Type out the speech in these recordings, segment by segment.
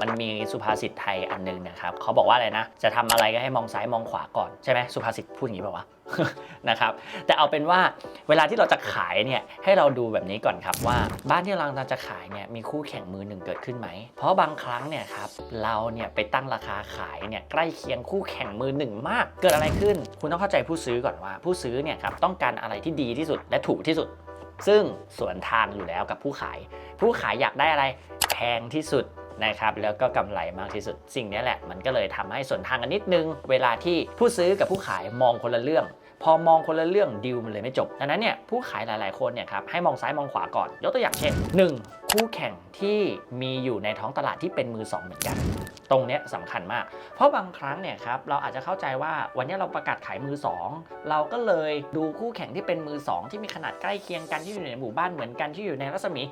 มันมีสุภาษิตไทยอันหนึงนะครับเขาบอกว่าอะไรนะ จะทำอะไรก็ให้มองซ้ายมองขวาก่อนใช่ไหมสุภาษิตพูดอย่างนี้เปล่าวะนะครับแต่เอาเป็นว่าเวลาที่เราจะขายเนี่ยให้เราดูแบบนี้ก่อนครับว่าบ้านที่เราจะขายเนี่ยมีคู่แข่งมือหนึ่งเกิดขึ้นไหม เพราะบางครั้งเนี่ยครับเราเนี่ยไปตั้งราคาขายเนี่ยใกล้เคียงคู่แข่งมือหนึ่งมาก เกิดอะไรขึ้น คุณต้องเข้าใจผู้ซื้อก่อนว่า ผู้ซื้อเนี่ยครับต้องการอะไรที่ดีที่สุดและถูกที่สุด ซึ่งสวนทางอยู่แล้วกับผู้ขาย ผู้ขายอยากได้อะไรแพงที่สุด นะครับแล้วก็กำไรมากที่สุด สิ่งนี้แหละมันก็เลยทำให้สวนทางกันนิดนึง เวลาที่ผู้ซื้อกับผู้ขายมองคนละเรื่อง พอมองคนละเรื่องดีลมันเลยไม่จบดังนั้นเนี่ยผู้ขายหลาย ๆ คนเนี่ยครับให้มองซ้ายมองขวาก่อน ยกตัวอย่างเช่น 1. คู่แข่งที่มีอยู่ในท้องตลาดที่เป็นมือสองเหมือนกัน ตรงเนี้ยสำคัญมาก เพราะบางครั้งเนี่ยครับเราอาจจะเข้าใจว่าวันนี้เราประกาศขายมือสองเราก็เลยดูคู่แข่งที่เป็นมือสองที่มีขนาดใกล้เคียงกันที่อยู่ในหมู่บ้านเหมือนกันที่อยู่ในรัศมี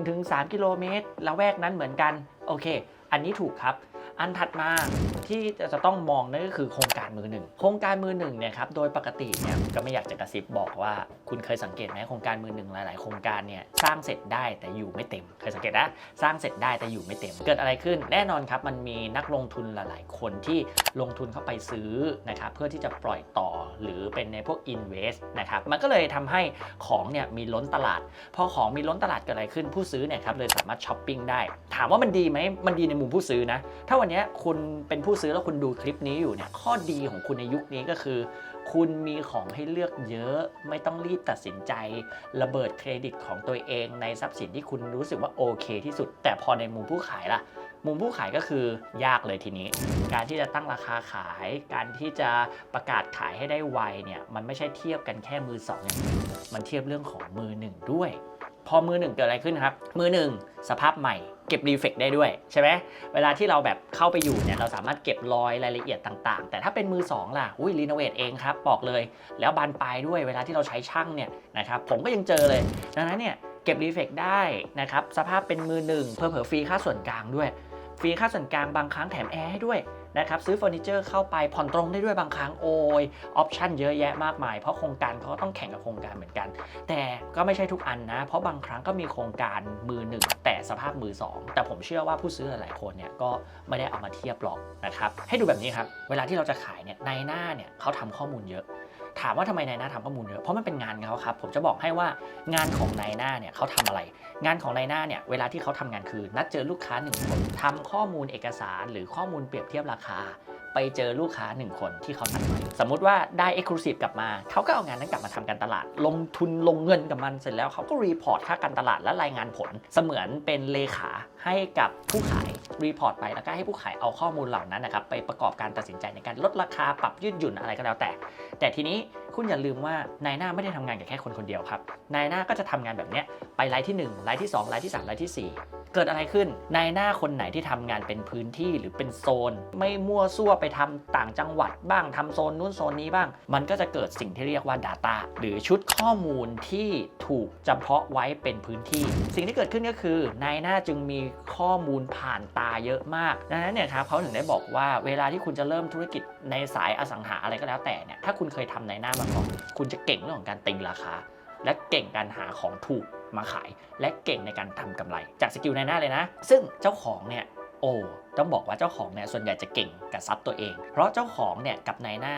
1-3 กิโลเมตรละแวกนั้นเหมือนกันโอเค อันนี้ถูกครับ อันถัดมาที่จะต้องมองนั่นก็คือโครงการมือหนึ่งโครงการมือหนึ่งเนี่ยครับโดยปกติเนี่ยก็ไม่อยากจะกระซิบบอกว่าคุณเคยสังเกตไหมโครงการมือหนึ่งหลาย ๆ โครงการเนี่ยสร้างเสร็จได้แต่อยู่ไม่เต็ม เคยสังเกตนะสร้างเสร็จได้แต่อยู่ไม่เต็ม เกิดอะไรขึ้นแน่นอนครับมันมีนักลงทุนหลาย ๆ คนที่ลงทุนเข้าไปซื้อนะครับเพื่อที่จะปล่อยต่อหรือเป็นในพวก invest นะครับมันก็เลยทำให้ของเนี่ยมีล้นตลาดพอของมีล้นตลาดเกิดอะไรขึ้นผู้ซื้อเนี่ยครับเลยสามารถช้อปปิ้งได้ ถามว่ามันดีไหมมันดีในมุมผู้ซื้อนะถ้าวันนี้คุณเป็นผู้ซื้อแล้วคุณดูคลิปนี้อยู่เนี่ยข้อดีของคุณในยุคนี้ก็คือ คุณมีของให้เลือกเยอะไม่ต้องรีบตัดสินใจ ระเบิดเครดิตของตัวเอง ในทรัพย์สินที่คุณรู้สึกว่าโอเคที่สุด แต่พอในมุมผู้ขายล่ะ มุมผู้ขายก็คือยากเลยทีนี้ การที่จะตั้งราคาขาย การที่จะประกาศขายให้ได้ไวเนี่ยมันไม่ใช่เทียบกันแค่มือสองอย่างเดียมันเทียบเรื่องของมือหนึ่งด้วย พอมือหนึ่งเกิดอะไรขึ้นครับ มือหนึ่งสภาพใหม่เก็บรีเฟกได้ด้วยใช่ไหมเวลาที่เราแบบเข้าไปอยู่เนี่ยเราสามารถเก็บรอยรายละเอียดต่างๆ แต่ถ้าเป็นมือสองล่ะ อุ้ยรีโนเวทเองครับบอกเลย แล้วบานปลายด้วยเวลาที่เราใช้ช่างเนี่ยนะครับผมก็ยังเจอเลย ดังนั้นเนี่ยเก็บรีเฟกได้นะครับสภาพเป็นมือหนึ่งเพิ่มฟรีค่าส่วนกลางด้วย ฟรีค่าส่วนกลางบางครั้งแถมแอร์ให้ด้วย นะครับซื้อเฟอร์นิเจอร์เข้าไปผ่อนตรงได้ด้วยบางครั้งโอ้ยออปชันเยอะแยะมากมาย เพราะโครงการเขาก็ต้องแข่งกับโครงการเหมือนกัน แต่ก็ไม่ใช่ทุกอันนะ เพราะบางครั้งก็มีโครงการมือหนึ่งแต่สภาพมือสองแต่ผมเชื่อว่าผู้ซื้อหลายๆคนเนี่ยก็ไม่ได้เอามาเทียบหรอกนะครับให้ดูแบบนี้ครับเวลาที่เราจะขายเนี่ยในหน้าเนี่ยเขาทำข้อมูลเยอะ ถามว่าทำไมนายหน้าทำข้อมูลเยอะ เพราะมันเป็นงานเขาครับ ผมจะบอกให้ว่างานของนายหน้าเนี่ยเขาทำอะไร งานของนายหน้าเนี่ยเวลาที่เขาทำงานคือ นัดเจอลูกค้าหนึ่งคนทำข้อมูลเอกสารหรือข้อมูลเปรียบเทียบราคา ไปเจอลูกค้าหนึ่งคนที่เขานัดไว้สมมุติว่าได้ Exclusive กลับมา เขาก็เอางานนั้นกลับมาทำการตลาด ลงทุนลงเงินกับมันเสร็จแล้วเขาก็รีพอร์ตค่าการตลาดและรายงานผล เสมือนเป็นเลขาให้กับผู้ขาย รีพอร์ตไปแล้วก็ให้ผู้ขายเอาข้อมูลเหล่านั้นนะครับไปประกอบการตัดสินใจในการลดราคาปรับยืดหยุ่นอะไรก็แล้วแต่ แต่ทีนี้คุณอย่าลืมว่านายหน้าไม่ได้ทำงานกับแค่คนคนเดียวครับนายหน้าก็จะทำงานแบบเนี้ยไปไลน์ที่1ไลน์ที่2ไลน์ที่3ไลน์ทีสี่ 4 เกิดอะไรขึ้นนายหน้าคนไหนที่ทำงานเป็นพื้นที่หรือเป็นโซน ไม่มั่วซั่วไปทำต่างจังหวัดบ้างทำโซนนู้นโซนนี้บ้าง มันก็จะเกิดสิ่งที่เรียกว่า Data หรือชุดข้อมูลที่ถูกจำเพาะไว้เป็นพื้นที่ สิ่งที่เกิดขึ้นก็คือนายหน้าจึงมีข้อมูลผ่านตาเยอะมากดังนั้นเนี่ยครับเขาถึงได้บอกว่าเวลาที่คุณจะเริ่มธุรกิจในสายอสังหาอะไรก็แล้วแต่เนี่ยถ้าคุณเคยทำในหน้ามาก่อนคุณจะเก่งเรื่องของการติงราคา และเก่งการหาของถูก มาขาย และเก่งในการทำกำไร จากสกิลในหน้าเลยนะ ซึ่งเจ้าของเนี่ยโอ้ต้องบอกว่าเจ้าของเนี่ยส่วนใหญ่จะเก่งกับซับตัวเอง เพราะเจ้าของเนี่ยกับนายหน้า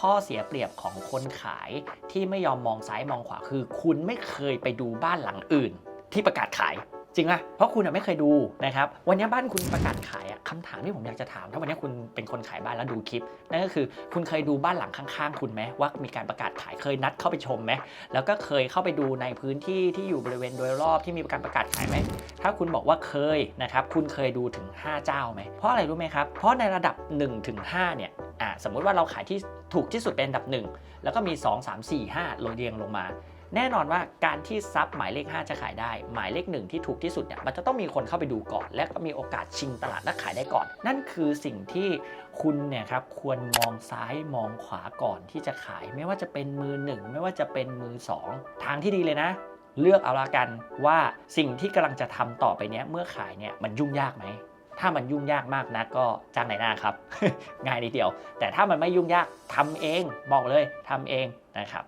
ข้อเสียเปรียบของคนขายที่ไม่ยอมมองซ้ายมองขวาคือ คุณไม่เคยไปดูบ้านหลังอื่น ที่ประกาศขาย จริงอะเพราะคุณอะไม่เคยดูนะครับ วันนี้บ้านคุณประกาศขายอะคำถามที่ผมอยากจะถาม ถ้าวันนี้คุณเป็นคนขายบ้านแล้วดูคลิป นั่นก็คือคุณเคยดูบ้านหลังข้างๆ คุณไหมว่ามีการประกาศขายเคยนัดเข้าไปชมไหมแล้วก็เคยเข้าไปดูในพื้นที่ที่อยู่บริเวณโดยรอบที่มีการประกาศขายไหมถ้าคุณบอกว่าเคยนะครับคุณเคยดูถึง 5 เจ้าไหมเพราะอะไรรู้ไหมครับเพราะในระดับ1ถึง5เนี่ยอ่าสมมุติว่าเราขายที่ถูกที่สุดเป็นอันดับ 1 แล้วก็มี 2 3 4 5ลงเรียงลงมา แน่นอนว่าการที่ซับหมายเลข 5 จะขายได้ หมายเลข 1 ที่ถูกที่สุดเนี่ยมันจะต้องมีคนเข้าไปดูก่อน และก็มีโอกาสชิงตลาดและขายได้ก่อน นั่นคือสิ่งที่คุณเนี่ยครับควรมองซ้ายมองขวาก่อนที่จะขาย ไม่ว่าจะเป็นมือ 1 ไม่ว่าจะเป็นมือ 2 ทางที่ดีเลยนะเลือกเอาละกันว่าสิ่งที่กำลังจะทำต่อไปเนี้ยเมื่อขายเนี่ยมันยุ่งยากไหม ถ้ามันยุ่งยากมากนะก็จ้างในหน้าครับ ง่ายนิดเดียว แต่ถ้ามันไม่ยุ่งยากทำเองบอกเลยทำเองนะครับ